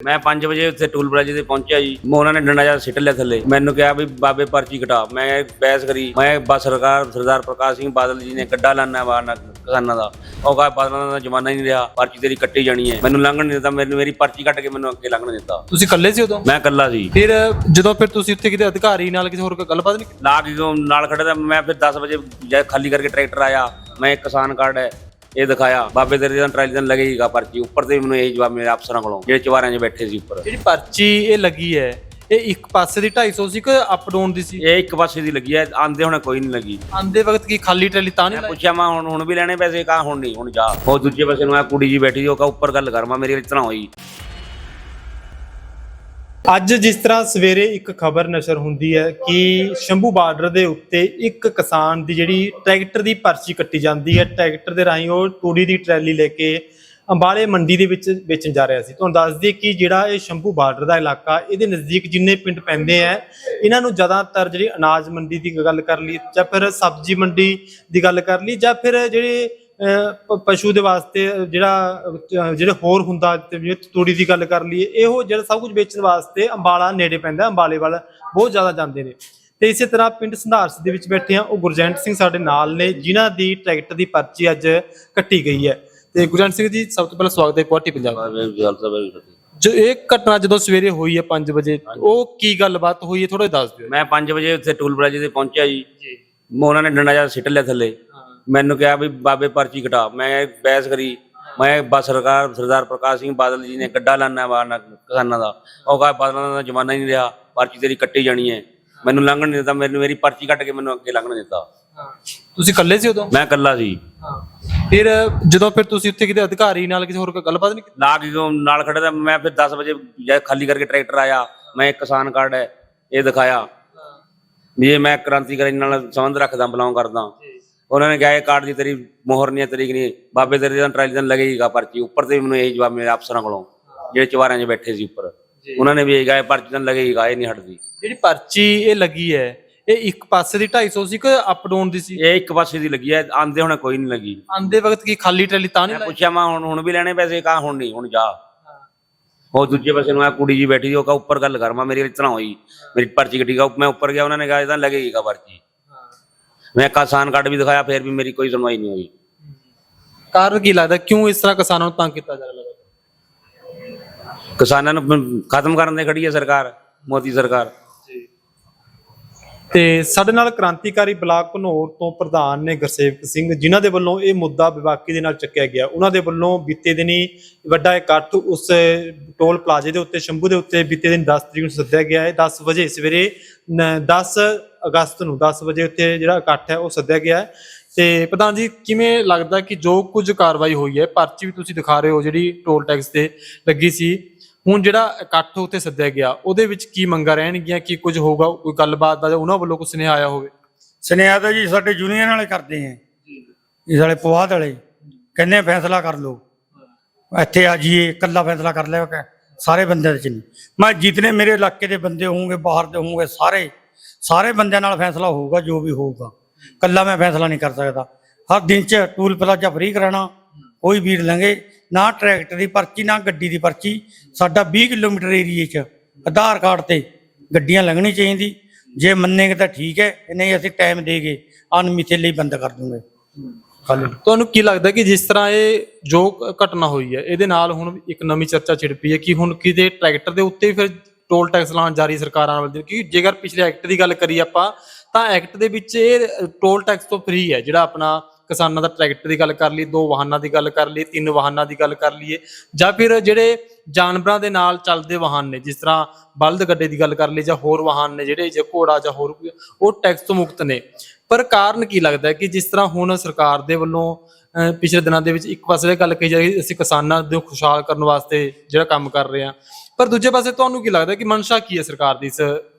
ਮੈਂ 5 ਵਜੇ ਉੱਥੇ ਟੂਲ ਪਲਾਜ਼ੇ ਤੇ ਪਹੁੰਚਿਆ ਜੀ। ਮੈਂ ਉਹਨਾਂ ਨੇ ਡੰਡਾ ਜਿਹਾ ਸਿੱਟ ਲਿਆ ਥੱਲੇ। ਮੈਨੂੰ ਕਿਹਾ ਵੀ ਬਾਬੇ ਪਰਚੀ ਕਟਾ ਮੈਂ ਬਹਿਸ ਕਰੀ। ਮੈਂ ਬਸ ਸਰਕਾਰ ਸਰਦਾਰ ਪ੍ਰਕਾਸ਼ ਸਿੰਘ ਬਾਦਲ ਜੀ ਨੇ ਗੱਡਾ ਲਾਣਾ ਵਾਰਨਾ ਕਿਸਾਨਾਂ ਦਾ। ਉਹ ਕਹਾ ਬਾਦਲਾਂ ਦਾ ਜ਼ਮਾਨਾ ਹੀ ਨਹੀਂ ਰਿਹਾ। ਪਰਚੀ ਤੇਰੀ ਕੱਟੀ ਜਾਣੀ ਹੈ। ਮੈਨੂੰ ਲੰਘਣ ਨਹੀਂ ਦਿੱਤਾ। ਮੈਨੂੰ ਮੇਰੀ ਪਰਚੀ ਕੱਟ ਕੇ ਮੈਨੂੰ ਅੱਗੇ ਲੰਘਣ ਦਿੱਤਾ। ਤੁਸੀਂ ਇਕੱਲੇ ਸੀ ਉਦੋਂ? ਮੈਂ ਇਕੱਲਾ ਸੀ। ਫਿਰ ਜਦੋਂ ਫਿਰ ਤੁਸੀਂ ਉੱਥੇ ਕਿਤੇ ਅਧਿਕਾਰੀ ਨਾਲ ਕਿਸੇ ਹੋਰ ਕੋਈ ਗੱਲਬਾਤ ਨਹੀਂ? ਲਾ ਕੇ ਨਾਲ ਖੜੇ ਤਾਂ ਮੈਂ ਫਿਰ 10 ਵਜੇ ਖਾਲੀ ਕਰਕੇ ਟਰੈਕਟਰ ਆਇਆ। ਮੈਂ ਕਿਸਾਨ ਕਾਰਡ ਹੈ। ਇਹ ਦਿਖਾਇਆ ਬਾਬੇ ਦਾ ਟਰਾਲੀ ਦਿਨ ਲੱਗੇਗਾ ਪਰਚੀ ਉੱਪਰ ਤੇ ਮੈਨੂੰ ਇਹ ਜਵਾਬ ਮੇਰੇ ਅਫਸਰਾਂ ਕੋਲੋਂ ਜਿਹੜੇ ਚਵਾਰਿਆਂ 'ਚ ਬੈਠੇ ਸੀ ਉੱਪਰ। ਜਿਹੜੀ ਪਰਚੀ ਇਹ ਲੱਗੀ ਹੈ ਇਹ ਇੱਕ ਪਾਸੇ ਦੀ 250 ਸੀ ਕਿ ਅਪ ਡਾਊਨ ਦੀ ਸੀ? ਇਹ ਇੱਕ ਪਾਸੇ ਦੀ ਲੱਗੀ ਹੈ ਆਂਦੇ ਹੁਣ ਕੋਈ ਨਹੀਂ ਲੱਗੀ। ਆਂਦੇ ਵਕਤ ਕੀ ਖਾਲੀ ਟਰਾਲੀ ਤਾਂ ਨਹੀਂ ਮੈਂ ਲਾਈ? ਪੁੱਛਿਆ ਮੈਂ ਹੁਣ ਹੁਣ ਵੀ ਲੈਣੇ ਪੈਸੇ ਕਾ ਹੁਣ ਨਹੀਂ ਹੁਣ ਜਾ। ਉਹ ਦੂਜੇ ਪਾਸੇ ਨੂੰ ਆ ਕੁੜੀ ਜੀ ਬੈਠੀ ਸੀ ਉਹ ਕਾ ਉੱਪਰ ਗੱਲ ਕਰ ਮੈਂ ਮੇਰੀ ਇਸ ਤਰ੍ਹਾਂ ਹੋਈ। ਅੱਜ ਜਿਸ ਤਰ੍ਹਾਂ ਸਵੇਰੇ ਇੱਕ ਖਬਰ ਨਸ਼ਰ ਹੁੰਦੀ ਹੈ ਕਿ ਸ਼ੰਭੂ ਬਾਰਡਰ ਦੇ ਉੱਤੇ ਇੱਕ ਕਿਸਾਨ ਦੀ ਜਿਹੜੀ ਟਰੈਕਟਰ ਦੀ ਪਰਚੀ ਕੱਟੀ ਜਾਂਦੀ ਹੈ, ਟਰੈਕਟਰ ਦੇ ਰਾਹੀਂ ਉਹ ਟੂੜੀ ਦੀ ਟਰੈਲੀ ਲੈ ਕੇ ਅੰਬਾਲੇ ਮੰਡੀ ਦੇ ਵਿੱਚ ਵੇਚਣ ਜਾ ਰਿਹਾ ਸੀ। ਤੁਹਾਨੂੰ ਦੱਸ ਦਈਏ ਕਿ ਜਿਹੜਾ ਇਹ ਸ਼ੰਭੂ ਬਾਰਡਰ ਦਾ ਇਲਾਕਾ, ਇਹਦੇ ਨਜ਼ਦੀਕ ਜਿੰਨੇ ਪਿੰਡ ਪੈਂਦੇ ਆ, ਇਹਨਾਂ ਨੂੰ ਜ਼ਿਆਦਾਤਰ ਜਿਹੜੀ ਅਨਾਜ ਮੰਡੀ ਦੀ ਗੱਲ ਕਰ ਲਈ ਜਾਂ ਫਿਰ ਸਬਜ਼ੀ ਮੰਡੀ ਦੀ ਗੱਲ ਕਰ ਲਈ ਜਾਂ ਫਿਰ ਜਿਹੜੇ ਪਸ਼ੂ ਦੇ ਵਾਸਤੇ ਜਿਹੜਾ ਜਿਹੜੇ ਹੋਰ ਹੁੰਦਾ ਤੇ ਜੇ ਤੂੜੀ ਦੀ ਗੱਲ ਕਰ ਲਈਏ ਇਹੋ ਜਿਹੜਾ ਸਭ ਕੁਝ ਵੇਚਣ ਵਾਸਤੇ ਅੰਬਾਲਾ ਨੇੜੇ ਪੈਂਦਾ ਅੰਬਾਲੇ ਵੱਲ ਬਹੁਤ ਜ਼ਿਆਦਾ ਜਾਂਦੇ ਨੇ। ਤੇ ਇਸੇ ਤਰ੍ਹਾਂ ਪਿੰਡ ਸੰਧਾਰਸ ਦੇ ਵਿੱਚ ਬੈਠੇ ਆ ਉਹ ਗੁਰਜੰਟ ਸਿੰਘ ਸਾਡੇ ਨਾਲ ਨੇ ਜਿਨ੍ਹਾਂ ਦੀ ਟਰੈਕਟਰ ਦੀ ਪਰਚੀ ਅੱਜ ਕੱਟੀ ਗਈ ਹੈ। ਤੇ ਗੁਰਜੰਟ ਸਿੰਘ ਜੀ ਸਭ ਤੋਂ ਪਹਿਲਾਂ ਸਵਾਗਤ ਹੈ ਕੁਆਟੀ ਪੰਜਾਬ। ਜੋ ਇਹ ਘਟਨਾ ਜਦੋਂ ਸਵੇਰੇ ਹੋਈ ਹੈ 5 ਵਜੇ ਉਹ ਕੀ ਗੱਲਬਾਤ ਹੋਈ ਹੈ ਥੋੜਾ ਦੱਸ ਦਿਓ। ਮੈਂ 5 ਵਜੇ ਉੱਥੇ ਟੂਲ ਪਲਾਜ਼ੇ ਤੇ ਪਹੁੰਚਿਆ ਜੀ। ਉਹਨਾਂ ਨੇ ਡੰਡਾ ਜਿਹਾ ਸਿੱਟ ਲਿਆ ਥੱਲੇ। ਮੈਨੂੰ ਕਿਹਾ ਵੀ ਬਾਬੇ ਪਰਚੀ ਕਟਾ। ਮੈਂ ਬਹਿਸ ਕਰੀ। ਮੈਂ ਬਸ ਸਰਕਾਰ ਸਰਦਾਰ ਪ੍ਰਕਾਸ਼ ਸਿੰਘ ਬਾਦਲ ਜੀ ਨੇ ਗੱਡਾ ਲਾਣਾ ਵਾਰਨਾ ਕਿਸਾਨਾਂ ਦਾ। ਉਹ ਕਹਾ ਬਾਦਲਾਂ ਦਾ ਜ਼ਮਾਨਾ ਹੀ ਨਹੀਂ ਰਿਹਾ। ਪਰਚੀ ਤੇਰੀ ਕੱਟੀ ਜਾਣੀ ਹੈ। ਮੈਨੂੰ ਲੰਘਣ ਨਹੀਂ ਦਿੱਤਾ। ਮੈਨੂੰ ਮੇਰੀ ਪਰਚੀ ਕੱਟ ਕੇ ਮੈਨੂੰ ਅੱਗੇ ਲੰਘਣ ਦਿੱਤਾ। ਤੁਸੀਂ ਇਕੱਲੇ ਸੀ ਉਦੋਂ? ਮੈਂ ਇਕੱਲਾ ਸੀ। ਫਿਰ ਜਦੋਂ ਫਿਰ ਤੁਸੀਂ ਉੱਥੇ ਕਿਤੇ ਅਧਿਕਾਰੀ ਨਾਲ ਕਿਸੇ ਹੋਰ ਕੋਈ ਗੱਲਬਾਤ ਨਹੀਂ ਕੀਤੀ? ਕੇ ਕਿਉਂ ਨਾਲ ਖੜੇ ਤਾਂ ਮੈਂ ਫਿਰ 10 ਵਜੇ ਜਦ ਖਾਲੀ ਕਰਕੇ ਟਰੈਕਟਰ ਆਇਆ। ਮੈਂ ਇੱਕ ਕਿਸਾਨ ਕਾਰਡ ਹੈ ਇਹ ਦਿਖਾਇਆ। ਵੀ ਇਹ ਮੈਂ ਕ੍ਰਾਂਤੀਕਾਰੀ ਨਾਲ ਸੰਬੰਧ ਰੱਖਦਾ ਬਿਲੋਂਗ ਕਰਦਾ। ਉਹਨਾਂ ਨੇ ਤੇਰੀ ਮੋਹਰ ਨਹੀਂ ਹੈ ਤਰੀਕ ਨਹੀਂ ਹੈ। ਬਾਬੇ ਤੇਰੇ ਦਾ ਟਰਾਲੀ ਦਿਨ ਲੱਗੇਗਾ ਪਰਚੀ। ਉੱਪਰ ਤੇ ਵੀ ਮੈਨੂੰ ਇਹ ਜਵਾਬ ਮੇਰੇ ਅਫਸਰਾਂ ਕੋਲੋਂ ਜਿਹੜੇ ਚਵਾਰਿਆਂ 'ਚ ਬੈਠੇ ਸੀ ਉੱਪਰ। ਉਹਨਾਂ ਨੇ ਵੀ ਇਹ ਇਹ ਪਰਚੀ ਦਿਨ ਲੱਗੇਗਾ ਇਹ ਨਹੀਂ ਹਟਦੀ। ਜਿਹੜੀ ਪਰਚੀ ਇਹ ਲੱਗੀ ਹੈ ਇਹ ਇੱਕ ਪਾਸੇ ਦੀ 250 ਸੀ ਕਿ ਅਪ ਡਾਊਨ ਦੀ ਸੀ? ਇਹ ਇੱਕ ਪਾਸੇ ਦੀ ਲੱਗੀ ਹੈ ਆਂਦੇ ਹੁਣ ਕੋਈ ਨਹੀਂ ਲੱਗੀ। ਆਂਦੇ ਵਕਤ ਕੀ ਖਾਲੀ ਟਰਾਲੀ ਤਾਂ ਨਹੀਂ ਮੈਂ ਪੁੱਛਿਆ ਮੈਂ ਹੁਣ ਹੁਣ ਵੀ ਲੈਣੇ ਪੈਸੇ ਕਾ ਹੁਣ ਨਹੀਂ ਹੁਣ ਜਾ। ਉਹ ਦੂਜੇ ਪਾਸੇ ਨੂੰ ਆ ਕੁੜੀ ਜੀ ਬੈਠੀ ਸੀ ਉਹ ਕਾ ਉੱਪਰ ਗੱਲ ਕਰ ਮੈਂ ਮੇਰੀ ਇਸ ਤਰ੍ਹਾਂ ਹੋਈ ਮੇਰੀ ਪਰਚੀ ਕੱਟੀ ਗਾ ਮੈਂ ਉੱਪਰ ਗਿਆ ਉਹਨਾਂ ਨੇ ਕਿਹਾ ਇਹਦਾ ਲੱਗੇਗਾ ਪਰਚੀ। ਮੈਂ ਕਿਸਾਨ ਕਾਰਡ ਵੀ ਦਿਖਾਇਆ ਫਿਰ ਵੀ ਮੇਰੀ ਕੋਈ ਸੁਣਵਾਈ ਨਹੀਂ ਹੋਈ। ਕਾਰਨ ਕੀ ਲੱਗਦਾ? ਕਿਉਂ ਇਸ ਤਰ੍ਹਾਂ ਕਿਸਾਨਾਂ ਨੂੰ ਤੰਗ ਕੀਤਾ ਜਾ ਰਿਹਾ? ਹੈ ਕਿਸਾਨਾਂ ਨੂੰ ਖਤਮ ਕਰਨ ਦੇ ਖੜੀ ਹੈ ਸਰਕਾਰ ਮੋਦੀ ਸਰਕਾਰ। ਤੇ ਸਾਡੇ ਨਾਲ ਕ੍ਰਾਂਤੀਕਾਰੀ ਬਲਾਕ ਘਨੌਰ ਤੋਂ ਪ੍ਰਧਾਨ ਨੇ ਗੁਰਸੇਵਕ ਸਿੰਘ, ਜਿਨ੍ਹਾਂ ਦੇ ਵੱਲੋਂ ਇਹ ਮੁੱਦਾ ਵਿਵਾਕੀ ਦੇ ਨਾਲ ਚੱਕਿਆ ਗਿਆ। ਉਹਨਾਂ ਦੇ ਵੱਲੋਂ ਬੀਤੇ ਦਿਨੀ ਵੱਡਾ ਇਕੱਠ ਉਸ ਟੋਲ ਪਲਾਜ਼ੇ ਦੇ ਉੱਤੇ, ਸ਼ੰਭੂ ਦੇ ਉੱਤੇ ਬੀਤੇ ਦਿਨ 10 ਤਰੀਕ ਨੂੰ ਸੱਦਿਆ ਗਿਆ ਹੈ। 10 ਵਜੇ ਸਵੇਰੇ ਨ- 10 ਅਗਸਤ ਨੂੰ 10 ਵਜੇ ਉੱਤੇ ਜਿਹੜਾ ਇਕੱਠ ਹੈ, ਉਹ ਸੱਦਿਆ ਗਿਆ ਹੈ। ਤੇ ਪ੍ਰਧਾਨ ਜੀ, ਕਿਵੇਂ ਲੱਗਦਾ ਕਿ ਜੋ ਕੁਝ ਕਾਰਵਾਈ ਹੋਈ ਹੈ, ਪਰਚੀ ਵੀ ਤੁਸੀਂ ਦਿਖਾ ਰਹੇ ਹੋ ਜਿਹੜੀ ਟੋਲ ਟੈਕਸ ਤੇ ਲੱਗੀ ਸੀ? ਹੁਣ ਜਿਹੜਾ ਇਕੱਠ ਉੱਤੇ ਸੱਦਿਆ ਗਿਆ ਉਹਦੇ ਵਿੱਚ ਕੀ ਮੰਗਾਂ ਰਹਿਣਗੀਆਂ ਕੀ ਕੁਝ ਹੋਊਗਾ ਕੋਈ ਗੱਲਬਾਤ ਦਾ ਉਹਨਾਂ ਵੱਲੋਂ ਕੁਝ ਸੁਨੇਹਾ ਆਇਆ ਹੋਵੇ? ਸੁਨੇਹਾ ਤਾਂ ਜੀ ਸਾਡੇ ਯੂਨੀਅਨ ਵਾਲੇ ਕਰਦੇ ਆ। ਜੀ। ਸਾਡੇ ਪਵਾਦ ਵਾਲੇ। ਕਹਿੰਦੇ ਫੈਸਲਾ ਕਰ ਲਓ। ਇੱਥੇ ਆ ਜੀਏ ਇਕੱਲਾ ਫੈਸਲਾ ਕਰ ਲਿਆ ਸਾਰੇ ਬੰਦਿਆਂ ਦੇ ਚ ਨਹੀਂ ਮੈਂ ਜਿਤਨੇ ਮੇਰੇ ਇਲਾਕੇ ਦੇ ਬੰਦੇ ਹੋਣਗੇ ਬਾਹਰ ਦੇ ਹੋਣਗੇ ਸਾਰੇ ਸਾਰੇ ਬੰਦਿਆਂ ਨਾਲ ਫੈਸਲਾ ਹੋਊਗਾ ਜੋ ਵੀ ਹੋਊਗਾ। ਇਕੱਲਾ ਮੈਂ ਫੈਸਲਾ ਨਹੀਂ ਕਰ ਸਕਦਾ। ਹਰ ਦਿਨ ਚ ਟੂਲ ਪਲਾਜ਼ਾ ਫ੍ਰੀ ਕਰਾਣਾ ਕੋਈ ਵੀਰ ਲੰਗੇ ਨਾ ਟਰੈਕਟਰ ਦੀ ਪਰਚੀ, ਨਾ ਗੱਡੀ ਦੀ ਪਰਚੀ। ਸਾਡਾ 20 ਕਿਲੋਮੀਟਰ ਏਰੀਏ ਚ ਆਧਾਰ ਕਾਰਡ ਤੇ ਗੱਡੀਆਂ ਲੰਘਣੀ ਚਾਹੀਦੀ। ਜੇ ਮੰਨੇਗੇ ਤਾਂ ਠੀਕ ਹੈ ਨਹੀਂ ਅਸੀਂ ਟਾਈਮ ਦੇਗੇ ਅਨਮਿੱਥੇ ਲਈ ਬੰਦ ਕਰ ਦੂੰਗੇ। ਤੁਹਾਨੂੰ ਕੀ ਲੱਗਦਾ ਕਿ ਜਿਸ ਤਰ੍ਹਾਂ ਇਹ ਜੋ ਘਟਨਾ ਹੋਈ ਹੈ, ਇਹਦੇ ਨਾਲ ਹੁਣ ਇੱਕ ਨਵੀਂ ਚਰਚਾ ਛਿੜ ਪਈ ਹੈ ਕਿ ਹੁਣ ਕਿਤੇ ਟਰੈਕਟਰ ਦੇ ਉੱਤੇ ਫਿਰ ਟੋਲ ਟੈਕਸ ਲਾਉਣ ਜਾਰੀ ਸਰਕਾਰਾਂ ਵੱਲ ਕਿਉਂਕਿ ਜੇਕਰ ਪਿਛਲੇ ਐਕਟ ਦੀ ਗੱਲ ਕਰੀ ਆਪਾਂ, ਤਾਂ ਐਕਟ ਦੇ ਵਿੱਚ ਇਹ ਟੋਲ ਟੈਕਸ ਤੋਂ ਫ੍ਰੀ ਹੈ, ਜਿਹੜਾ ਆਪਣਾ ਕਿਸਾਨਾਂ ਦਾ ਟਰੈਕਟਰ ਦੀ ਗੱਲ ਕਰ ਲਈ ਦੋ ਵਾਹਨਾਂ ਦੀ ਗੱਲ ਕਰ ਲਈ ਤਿੰਨ ਵਾਹਨਾਂ ਦੀ ਗੱਲ ਕਰ ਲਈਏ ਜਾਂ ਫਿਰ ਜਿਹੜੇ ਜਾਨਵਰਾਂ ਦੇ ਨਾਲ ਚੱਲਦੇ ਵਾਹਨ ਨੇ ਜਿਸ ਤਰ੍ਹਾਂ ਬਲਦ ਗੱਡੇ ਦੀ ਗੱਲ ਕਰ ਲਈ ਜਾਂ ਹੋਰ ਵਾਹਨ ਨੇ ਜਿਹੜੇ ਜਾਂ ਘੋੜਾ ਜਾਂ ਹੋਰ ਉਹ ਟੈਕਸ ਤੋਂ ਮੁਕਤ ਨੇ। ਪਰ ਕਾਰਨ ਕੀ ਲੱਗਦਾ ਕਿ ਜਿਸ ਤਰ੍ਹਾਂ ਹੁਣ ਸਰਕਾਰ ਦੇ ਵੱਲੋਂ ਅਹ, ਪਿਛਲੇ ਦਿਨਾਂ ਦੇ ਵਿੱਚ ਇੱਕ ਪਾਸੇ ਇਹ ਗੱਲ ਕਹੀ ਜਾ ਰਹੀ ਅਸੀਂ ਕਿਸਾਨਾਂ ਨੂੰ ਖੁਸ਼ਹਾਲ ਕਰਨ ਵਾਸਤੇ ਜਿਹੜਾ ਕੰਮ ਕਰ ਰਹੇ ਹਾਂ ਪਰ ਦੂਜੇ ਪਾਸੇ ਤੁਹਾਨੂੰ ਕੀ ਲੱਗਦਾ ਕਿ ਮਨਸ਼ਾ ਕੀ ਹੈ ਸਰਕਾਰ ਦੀ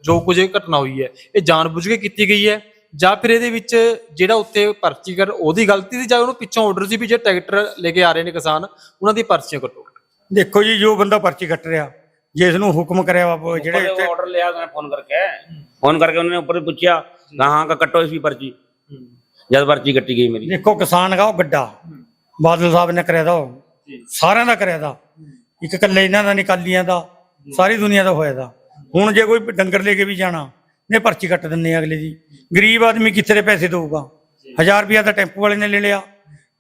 ਜੋ ਕੁਝ ਇਹ ਘਟਨਾ ਹੋਈ ਹੈ ਇਹ ਜਾਣਬੁੱਝ ਕੇ ਕੀਤੀ ਗਈ ਹੈ? ਜਾਂ ਫਿਰ ਇਹਦੇ ਵਿੱਚ ਜਿਹੜਾ ਉੱਤੇ ਪਰਚੀ ਕਰ ਉਹਦੀ ਗਲਤੀ ਸੀ ਜਾਂ ਉਹਨੂੰ ਪਿੱਛੋਂ ਆਰਡਰ ਸੀ ਵੀ ਜੇ ਟਰੈਕਟਰ ਲੈ ਕੇ ਆ ਰਹੇ ਨੇ ਕਿਸਾਨ ਉਹਨਾਂ ਦੀ ਪਰਚੀਆਂ ਕੱਟੋ। ਦੇਖੋ ਜੀ ਜੋ ਬੰਦਾ ਪਰਚੀ ਕੱਟ ਰਿਹਾ ਜੇ ਇਸ ਨੂੰ ਹੁਕਮ ਕਰਿਆ ਵਾ ਜਿਹੜੇ ਇੱਥੇ ਆਰਡਰ ਲਿਆ ਉਹਨੇ ਫੋਨ ਕਰਕੇ। ਫੋਨ ਕਰਕੇ ਉਹਨਾਂ ਨੇ ਉੱਪਰ ਪੁੱਛਿਆ ਕਹਾਂ ਕਾ ਕੱਟੋ ਇਸ ਵੀ ਪਰਚੀ। ਜਦ ਪਰਚੀ ਕੱਟੀ ਗਈ ਮੇਰੀ। ਦੇਖੋ ਕਿਸਾਨ ਗਾ ਉਹ ਗੱਡਾ। ਬਾਦਲ ਸਾਹਿਬ ਨੇ ਕਰਿਆ ਦਾ ਉਹ। ਸਾਰਿਆਂ ਦਾ ਕਰਿਆ ਦਾ। ਇੱਕ ਇਕੱਲੇ ਇਹਨਾਂ ਦਾ ਨਿਕਾਲੀਆਂ ਦਾ। ਸਾਰੀ ਦੁਨੀਆ ਦਾ ਹੋਇਆ ਦਾ। ਹੁਣ ਜੇ ਕੋਈ ਡੰਗਰ ਲੈ ਕੇ ਵੀ ਜਾਣਾ ਨੇ ਪਰਚੀ ਕੱਟ ਦਿੰਨੇ ਆ ਅਗਲੇ ਦੀ। ਗਰੀਬ ਆਦਮੀ ਕਿੱਥੇ ਦੇ ਪੈਸੇ ਦੇਊਗਾ? 1000 ਰੁਪਿਆ ਤਾਂ ਟੈਂਪੂ ਵਾਲੇ ਨੇ ਲੈ ਲਿਆ।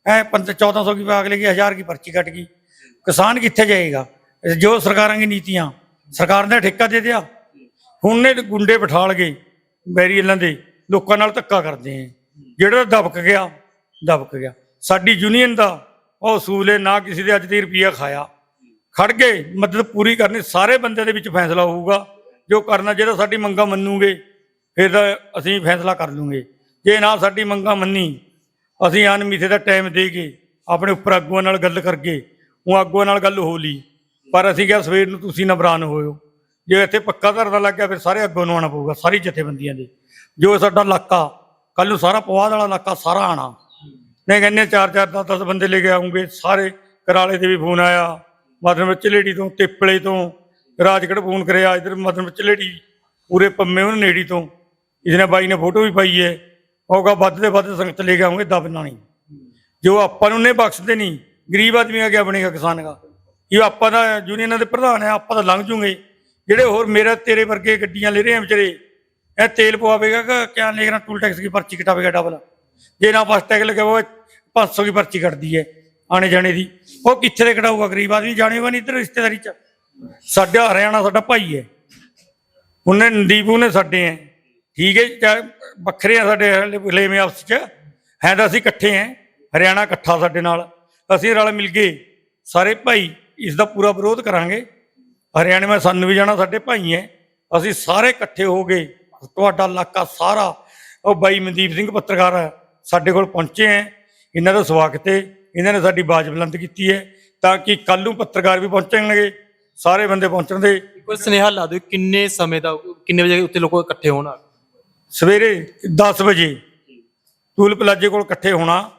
ਐ 1400 ਕੀ ਪਾ ਅਗਲੇ ਕੀ 1000 ਕੀ ਪਰਚੀ ਕੱਟ ਗਈ। ਕਿਸਾਨ ਕਿੱਥੇ ਜਾਏਗਾ? ਜੋ ਸਰਕਾਰਾਂ ਦੀ ਨੀਤੀਆਂ ਸਰਕਾਰ ਨੇ ਠੇਕਾ ਦੇ ਦਿਆ। ਹੁਣ ਨੇ ਗੁੰਡੇ ਬਿਠਾਲ ਗਏ ਬੈਰੀਅਲਾਂ ਦੇ। ਲੋਕਾਂ ਨਾਲ ਧੱਕਾ ਕਰਦੇ ਆ ਜਿਹੜਾ ਦਬਕ ਗਿਆ ਦਬਕ ਗਿਆ। ਸਾਡੀ ਯੂਨੀਅਨ ਦਾ ਉਹ ਅਸੂਲ ਹੈ ਨਾ ਕਿਸੇ ਦੇ ਅੱਜ ਦੀ ਰੁਪਈਆ ਖਾਇਆ। ਖੜ ਗਏ ਮਦਦ ਪੂਰੀ ਕਰਨੀ ਸਾਰੇ ਬੰਦੇ ਦੇ ਵਿੱਚ ਫੈਸਲਾ ਹੋਊਗਾ। ਜੋ ਕਰਨਾ ਜਿਹੜਾ ਸਾਡੀ ਮੰਗਾਂ ਮੰਨੂਗੇ, ਫਿਰ ਤਾਂ ਅਸੀਂ ਫੈਸਲਾ ਕਰ ਲੂਗੇ। ਜੇ ਨਾ ਸਾਡੀ ਮੰਗਾਂ ਮੰਨੀ, ਅਸੀਂ ਅਣਮਿੱਥੇ ਦਾ ਟਾਈਮ ਦੇ ਕੇ ਆਪਣੇ ਉੱਪਰ ਆਗੂਆਂ ਨਾਲ ਗੱਲ ਕਰਕੇ, ਉਹ ਆਗੂਆਂ ਨਾਲ ਗੱਲ ਹੋ ਲਈ। ਪਰ ਅਸੀਂ ਕਿਹਾ ਸਵੇਰ ਨੂੰ ਤੁਸੀਂ ਨਬਰਾਨ ਹੋਇਓ। ਜੇ ਇੱਥੇ ਪੱਕਾ ਧਰਨਾ ਲੱਗ ਗਿਆ, ਫਿਰ ਸਾਰੇ ਅੱਗੋਂ ਨੂੰ ਆਉਣਾ ਪਊਗਾ, ਸਾਰੀ ਜਥੇਬੰਦੀਆਂ ਦੇ। ਜੋ ਸਾਡਾ ਇਲਾਕਾ ਕੱਲ ਨੂੰ ਸਾਰਾ ਪਵਾਦ ਵਾਲਾ ਇਲਾਕਾ, ਸਾਰਾ ਆਣਾ। ਨਹੀਂ ਕਹਿੰਦੇ ਚਾਰ ਚਾਰ, ਦਸ ਦਸ ਬੰਦੇ ਲੈ ਕੇ ਆਉਂਗੇ, ਸਾਰੇ ਕਰਾਲੇ ਦੇ ਵੀ ਫੋਨ ਆਇਆ। ਮਦਨ ਵਿੱਚ ਤੋਂ, ਤਿੱਪਲੇ ਤੋਂ ਰਾਜਗੜ੍ਹ ਫੋਨ ਕਰਿਆ, ਇਧਰ ਮਤਲਬ ਵਿੱਚ ਪੂਰੇ ਪੰਮੇ ਉਹਨੇ ਨੇੜੀ ਤੋਂ। ਇਹਨੇ ਬਾਈ ਨੇ ਫੋਟੋ ਵੀ ਪਾਈ ਹੈ। ਹੋਗਾ ਵੱਧ ਦੇ ਵੱਧ ਸੰਗਤ ਲੈ ਕੇ ਆਉਂਗੇ ਦਬਨਾ ਨਹੀਂ। ਜੋ ਆਪਾਂ ਨੂੰ ਨਹੀਂ ਬਖਸ਼ਦੇ ਨਹੀਂ, ਗਰੀਬ ਆਦਮੀ ਆ ਗਿਆ ਬਣੇਗਾ ਕਿਸਾਨ ਦਾ ਇਹ ਆਪਾਂ ਦਾ ਯੂਨੀਅਨਾਂ ਦੇ ਪ੍ਰਧਾਨ ਹੈ, ਆਪਾਂ ਤਾਂ ਲੰਘ ਜੂਗੇ। ਜਿਹੜੇ ਹੋਰ ਮੇਰਾ ਤੇਰੇ ਵਰਗੇ ਗੱਡੀਆਂ ਲੈ ਰਹੇ ਆ ਵਿਚਾਰੇ, ਇਹ ਤੇਲ ਪਵਾਵੇਗਾ ਕਿ ਕਿਆ ਲੇਖਣਾ ਟੂਲ ਟੈਕਸ ਦੀ ਪਰਚੀ ਕਟਾਵੇਗਾ ਡਬਲ ਜੇ ਨਾ ਫਸਟ ਟੈਗ ਲਗਾਵੇ ਉਹ 500 ਦੀ ਪਰਚੀ ਕੱਟਦੀ ਹੈ ਆਣੇ ਜਾਣੇ ਦੀ। ਉਹ ਕਿੱਥੇ ਦੇ ਕਟਾਊਗਾ, ਗਰੀਬ ਆਦਮੀ ਜਾਣੇਗਾ ਨਹੀਂ ਇੱਧਰ ਰਿਸ਼ਤੇਦਾਰੀ ਚ। ਸਾਡਾ ਹਰਿਆਣਾ ਸਾਡਾ ਭਾਈ ਹੈ। ਉਹਨੇ ਨਦੀਪ ਉਹਨੇ ਸਾਡੇ ਹੈ। ਠੀਕ ਹੈ ਚਾਹੇ ਵੱਖਰੇ ਆ ਸਾਡੇ ਲੇਵੇਂ ਆਪਸ ਚ। ਹੈ ਤਾਂ ਅਸੀਂ ਇਕੱਠੇ ਹੈ। ਹਰਿਆਣਾ ਇਕੱਠਾ ਸਾਡੇ ਨਾਲ। ਅਸੀਂ ਰਲ ਮਿਲ ਕੇ ਸਾਰੇ ਭਾਈ ਇਸ ਦਾ ਪੂਰਾ ਵਿਰੋਧ ਕਰਾਂਗੇ। ਹਰਿਆਣੇ ਮੈਂ ਸਾਨੂੰ ਵੀ ਜਾਣਾ, ਸਾਡੇ ਭਾਈ ਹੈ। ਅਸੀਂ ਸਾਰੇ ਇਕੱਠੇ ਹੋ ਗਏ ਤੁਹਾਡਾ ਇਲਾਕਾ ਸਾਰਾ, ਉਹ ਬਾਈ ਮਨਦੀਪ ਸਿੰਘ ਪੱਤਰਕਾਰ ਸਾਡੇ ਕੋਲ ਪਹੁੰਚੇ ਹੈ। ਇਹਨਾਂ ਦਾ ਸਵਾਗਤ ਹੈ। ਇਹਨਾਂ ਨੇ ਸਾਡੀ ਬਾਜ ਬੁਲੰਦ ਕੀਤੀ ਹੈ। ਤਾਂ ਕਿ ਕੱਲ ਨੂੰ ਪੱਤਰਕਾਰ ਵੀ ਪਹੁੰਚਣਗੇ। ਸਾਰੇ ਬੰਦੇ ਪਹੁੰਚਣ ਦੇ। ਕੋਈ ਸੁਨੇਹਾ ਲਾ ਦਿਓ ਕਿੰਨੇ ਸਮੇਂ ਦਾ ਕਿੰਨੇ ਵਜੇ ਉੱਤੇ ਲੋਕ ਇਕੱਠੇ ਹੋਣ? ਸਵੇਰੇ 10 ਵਜੇ ਟੂਲ ਪਲਾਜੇ ਕੋਲ ਇਕੱਠੇ ਹੋਣਾ।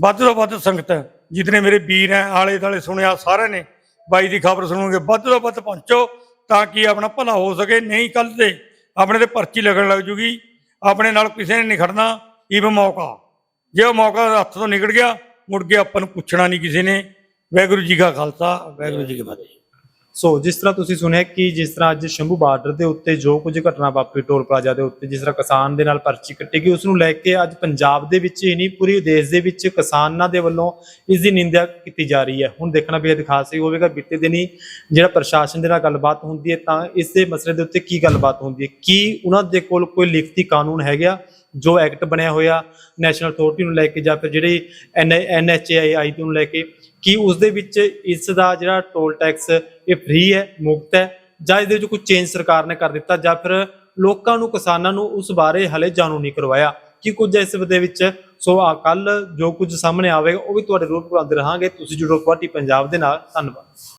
ਵੱਧ ਤੋਂ ਵੱਧ ਸੰਗਤ ਜਿਤਨੇ ਮੇਰੇ ਵੀਰ ਹੈ ਆਲੇ ਦਾਲੇ ਸੁਣਿਆ ਸਾਰਿਆਂ ਨੇ ਬਾਈ ਦੀ ਖਬਰ ਸੁਣੋਗੇ ਵੱਧ ਤੋਂ ਵੱਧ ਪਹੁੰਚੋ ਤਾਂ ਕਿ ਆਪਣਾ ਭਲਾ ਹੋ ਸਕੇ। ਨਹੀਂ ਕੱਲ ਤੇ ਆਪਣੇ ਤੇ ਪਰਚੀ ਲੱਗਣ ਲੱਗ ਜੂਗੀ। ਆਪਣੇ ਨਾਲ ਕਿਸੇ ਨੇ ਨਹੀਂ ਖੜਨਾ। ਇਹ ਮੌਕਾ। ਜੇ ਉਹ ਮੌਕਾ ਹੱਥ ਤੋਂ ਨਿਕਲ ਗਿਆ ਮੁੜ ਕੇ ਆਪਾਂ ਨੂੰ ਪੁੱਛਣਾ ਨਹੀਂ ਕਿਸੇ ਨੇ। ਵਾਹਿਗੁਰੂ ਜੀ ਕਾ ਖਾਲਸਾ ਵਾਹਿਗੁਰੂ ਜੀ ਕੀ ਫਤਿਹ। ਸੋ ਜਿਸ ਤਰ੍ਹਾਂ ਤੁਸੀਂ ਸੁਣਿਆ ਕਿ ਜਿਸ ਤਰ੍ਹਾਂ ਅੱਜ ਸ਼ੰਭੂ ਬਾਰਡਰ ਦੇ ਉੱਤੇ ਜੋ ਕੁਝ ਘਟਨਾ ਵਾਪਰੀ ਟੋਲ ਪਲਾਜ਼ਾ ਦੇ ਉੱਤੇ, ਜਿਸ ਤਰ੍ਹਾਂ ਕਿਸਾਨ ਦੇ ਨਾਲ ਪਰਚੀ ਕੱਟੀ ਗਈ ਉਸ ਨੂੰ ਲੈ ਕੇ ਅੱਜ ਪੰਜਾਬ ਦੇ ਵਿੱਚ ਹੀ ਨਹੀਂ, ਪੂਰੇ ਦੇਸ਼ ਦੇ ਵਿੱਚ ਕਿਸਾਨਾਂ ਦੇ ਵੱਲੋਂ ਇਸ ਦੀ ਨਿੰਦਿਆ ਕੀਤੀ ਜਾ ਰਹੀ ਹੈ। ਹੁਣ ਦੇਖਣਾ ਬੇहद ਖਾਸ ਹੀ ਹੋਵੇਗਾ, ਬੀਤੇ ਦਿਨੀ ਜਿਹੜਾ ਪ੍ਰਸ਼ਾਸਨ ਦੇ ਨਾਲ ਗੱਲਬਾਤ ਹੁੰਦੀ ਹੈ, ਤਾਂ ਇਸ ਦੇ ਮਸਲੇ ਦੇ ਉੱਤੇ ਕੀ ਗੱਲਬਾਤ ਹੁੰਦੀ ਹੈ? ਕੀ ਉਹਨਾਂ ਦੇ ਕੋਲ ਕੋਈ ਲਿਖਤੀ ਕਾਨੂੰਨ ਹੈਗਾ ਜੋ ਐਕਟ ਬਣਿਆ ਹੋਇਆ ਨੈਸ਼ਨਲ ਅਥਾਰਟੀ ਨੂੰ ਲੈ ਕੇ ਜਾਂ ਫਿਰ ਜਿਹੜੀ ਐਨਐਚਏਆਈ ਨੂੰ ਲੈ ਕੇ, ਕੀ ਉਸ ਦੇ ਵਿੱਚ ਇਸ ਦਾ ਜਿਹੜਾ ਟੋਲ ਟੈਕਸ ਇਹ ਫ੍ਰੀ ਹੈ ਮੁਕਤ ਹੈ, ਜਾਂ ਇਹਦੇ ਵਿੱਚ ਕੋਈ ਚੇਂਜ ਸਰਕਾਰ ਨੇ ਕਰ ਦਿੱਤਾ, ਜਾਂ ਫਿਰ ਲੋਕਾਂ ਨੂੰ, ਕਿਸਾਨਾਂ ਨੂੰ ਉਸ ਬਾਰੇ ਹਲੇ ਜਾਣੂ ਨਹੀਂ ਕਰਵਾਇਆ? ਕੀ ਕੁਝ ਇਸ ਦੇ ਵਿੱਚ? ਸੋ ਆ ਕੱਲ ਜੋ ਕੁਝ ਸਾਹਮਣੇ ਆਵੇਗਾ, ਉਹ ਵੀ ਤੁਹਾਡੇ ਰੂਪ ਪਾਉਂਦੇ ਰਹਾਂਗੇ। ਤੁਸੀਂ ਜੁੜੋ ਪਾਰਟੀ ਪੰਜਾਬ ਦੇ ਨਾਲ। ਧੰਨਵਾਦ।